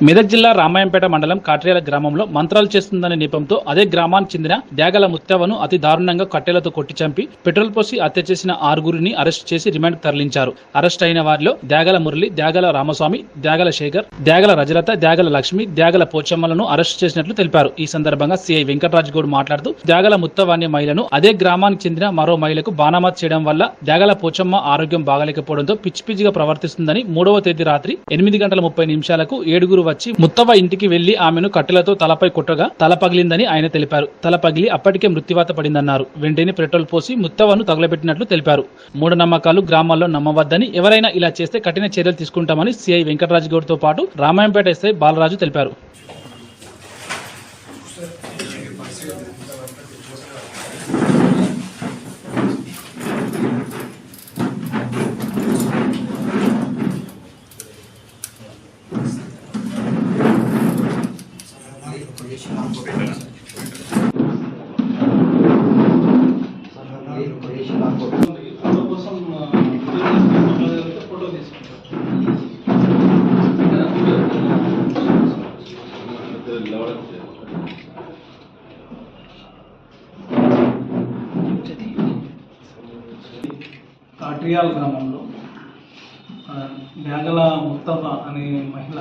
మెదక్ జిల్లా రామాయంపేట మండలం కాట్రియాల గ్రామంలో మంత్రాలు చేస్తుందనే నేపంతో అదే గ్రామానికి చెందిన డ్యాగల ముత్తవను అతి దారుణంగా కట్టెలతో కొట్టి చంపి పెట్రోల్ పోసి హత్య చేసిన ఆరుగురిని అరెస్ట్ చేసి రిమాండ్ తరలించారు. అరెస్ట్ అయిన వారిలో డ్యాగల మురళి డ్యాగల రామస్వామి డ్యాగల శేఖర్ డ్యాగల రజలత డ్యాగల లక్ష్మి డ్యాగల పోచమ్మలను అరెస్ట్ చేసినట్లు తెలిపారు. ఈ సందర్భంగా సిఐ వెంకటరాజ్ గౌడ్ మాట్లాడుతూ డ్యాగల ముత్తవ అనే మహిళను అదే గ్రామానికి చెందిన మరో మహిళకు బాణామత్ చేయడం వల్ల డ్యాగల పోచమ్మ ఆరోగ్యం బాగలేకపోవడంతో పిచ్చి పిచ్చిగా ప్రవర్తిస్తుందని మూడవ తేదీ రాత్రి ఎనిమిది గంటల ముప్పై నిమిషాలకు ఏడుగురు వచ్చి ముత్తవ ఇంటికి వెళ్ళి ఆమెను కట్టెలతో తలపై కొట్టగా తల పగిలిందని ఆయన తెలిపారు. తల పగిలి అప్పటికే మృత్యువాత పడిందన్నారు. వెంటనే పెట్రోల్ పోసి ముత్తవను తగలబెట్టినట్లు తెలిపారు. మూఢనమ్మకాలు గ్రామాల్లో నమ్మవద్దని ఎవరైనా ఇలా చేస్తే కఠిన చర్యలు తీసుకుంటామని సిఐ వెంకటరాజు గౌడ్తో పాటు రామాయంపేట ఎస్ఐ బాలరాజు తెలిపారు. కాట్రియాల్ గ్రామంలో బ్యాగల ముత్తఫ అనే మహిళ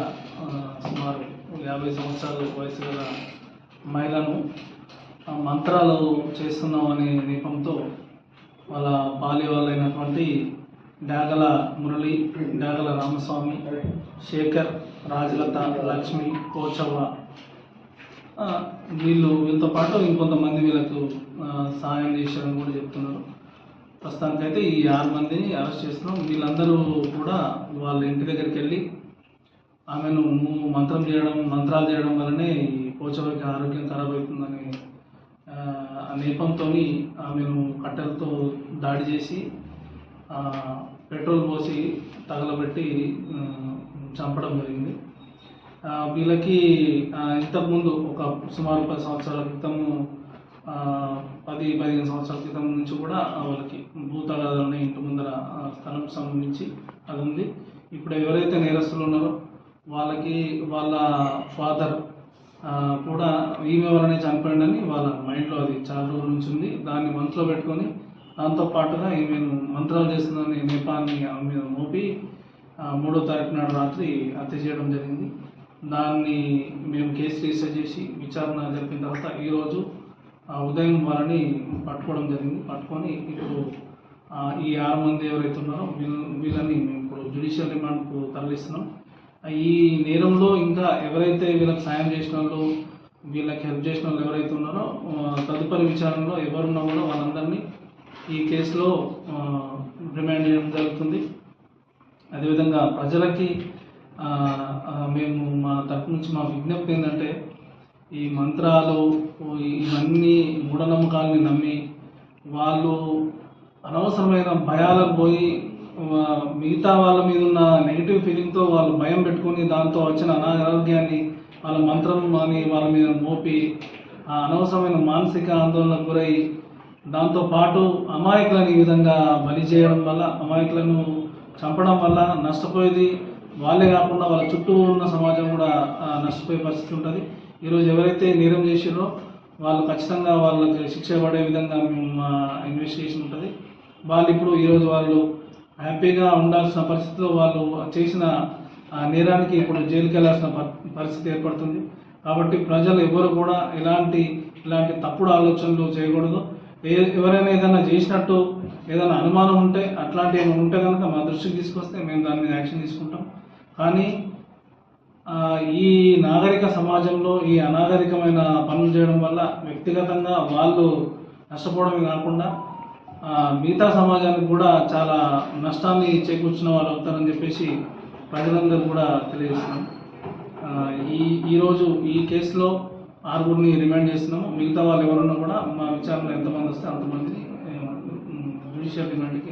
సుమారు యాభై సంవత్సరాల వయసు గల మహిళను ఆ, మంత్రాలు చేస్తున్నాం అనే నెపంతో వాళ్ళ బాల్య వాళ్ళైనటువంటి డాగల మురళి డాగల రామస్వామి శేఖర్ రాజలత లక్ష్మి కోచవ్వ వీళ్ళు వీళ్ళతో పాటు ఇంకొంతమంది వీళ్ళకు సాయం సహాయం చేశారని కూడా చెప్తున్నారు. ప్రస్తుతానికైతే ఈ ఆరు మందిని అరెస్ట్ చేస్తున్నాం. వీళ్ళందరూ కూడా వాళ్ళ ఇంటి దగ్గరికి వెళ్ళి ఆమెను మంత్రం చేయడం మంత్రాలు చేయడం వల్లనే ఈ పోచవారికి ఆరోగ్యం ఖరాబ్ అవుతుందని ఆ, నేపంతో ఆమెను కట్టెలతో దాడి చేసి పెట్రోల్ పోసి తగలబెట్టి చంపడం జరిగింది. వీళ్ళకి ఇంతకుముందు ఒక సుమారు పది సంవత్సరాల క్రితము పది పదిహేను సంవత్సరాల క్రితం నుంచి కూడా వాళ్ళకి భూతగాదాలని ఇంటి ముందర స్థలం సంబంధించి అది ఉంది. ఇప్పుడు ఎవరైతే నేరస్తులు ఉన్నారో వాళ్ళకి వాళ్ళ ఫాదర్ కూడా ఈమె వలనే చనిపోయిందని వాళ్ళ మైండ్లో అది చాలా రోజుల నుంచి ఉంది. దాన్ని మనసులో పెట్టుకొని దాంతో పాటుగా ఈమెను మంత్రాలు చేస్తుందని నేపాన్ని ఆమె మీద మోపి మూడో తారీఖు నాడు రాత్రి హత్య చేయడం జరిగింది. దాన్ని మేము కేసు రిజిస్టర్ చేసి విచారణ జరిపిన తర్వాత ఈరోజు ఉదయం వారిని పట్టుకోవడం జరిగింది. పట్టుకొని ఇప్పుడు ఈ ఆరు మంది ఎవరైతే ఉన్నారో వీళ్ళ వీళ్ళని మేము ఇప్పుడు జ్యుడిషియల్ రిమాండ్కు తరలిస్తున్నాం. ఈ నేరంలో ఇంకా ఎవరైతే వీళ్ళకి సాయం చేసిన వాళ్ళు వీళ్ళకి హెల్ప్ చేసిన వాళ్ళు ఎవరైతే ఉన్నారో తదుపరి విచారణలో ఎవరున్నా కూడా వాళ్ళందరినీ ఈ కేసులో రిమాండ్ చేయడం జరుగుతుంది. అదేవిధంగా ప్రజలకి మేము మా తరపు నుంచి మా విజ్ఞప్తి ఏంటంటే ఈ మంత్రాలు ఇవన్నీ మూఢనమ్మకాలని నమ్మి వాళ్ళు అనవసరమైన భయాలకు పోయి మిగతా వాళ్ళ మీద ఉన్న నెగిటివ్ ఫీలింగ్తో వాళ్ళు భయం పెట్టుకొని దాంతో వచ్చిన అనారోగ్యాన్ని వాళ్ళ మంత్రం అని వాళ్ళ మీద మోపి ఆ అనవసరమైన మానసిక ఆందోళనకు గురై దాంతో పాటు అమాయకులను ఈ విధంగా బలి చేయడం వల్ల అమాయకులను చంపడం వల్ల నష్టపోయేది వాళ్ళే కాకుండా వాళ్ళ చుట్టూ ఉన్న సమాజం కూడా నష్టపోయే పరిస్థితి ఉంటుంది. ఈరోజు ఎవరైతే నేరం చేసిరో వాళ్ళు ఖచ్చితంగా వాళ్ళకి శిక్ష పడే విధంగా మేము మా ఇన్వెస్టిగేషన్ ఉంటుంది. వాళ్ళు ఇప్పుడు ఈరోజు వాళ్ళు హ్యాపీగా ఉండాల్సిన పరిస్థితిలో వాళ్ళు చేసిన ఆ నేరానికి ఇప్పుడు జైలుకి వెళ్ళాల్సిన ప- పరిస్థితి ఏర్పడుతుంది. కాబట్టి ప్రజలు ఎవరు కూడా ఎలాంటి ఇలాంటి తప్పుడు ఆలోచనలు చేయకూడదు. ఎవరైనా ఏదైనా చేసినట్టు ఏదైనా అనుమానం ఉంటే అట్లాంటి ఏమైనా ఉంటే కనుక మా దృష్టికి తీసుకొస్తే మేము దాని మీద యాక్షన్ తీసుకుంటాం. కానీ ఈ నాగరిక సమాజంలో ఈ అనాగరికమైన పనులు చేయడం వల్ల వ్యక్తిగతంగా వాళ్ళు నష్టపోవడమే కాకుండా మిగతా సమాజానికి కూడా చాలా నష్టాన్ని చేకూర్చిన వాళ్ళు అవుతారని చెప్పేసి ప్రజలందరూ కూడా తెలియజేస్తున్నాం ఈ ఈరోజు ఈ కేసులో ఆరుగురిని రిమాండ్ చేస్తున్నాము. మిగతా వాళ్ళు ఎవరున్నా కూడా మా విచారణలో ఎంతమంది వస్తే అంతమందిని జ్యుడిషియల్ రిమాండ్కి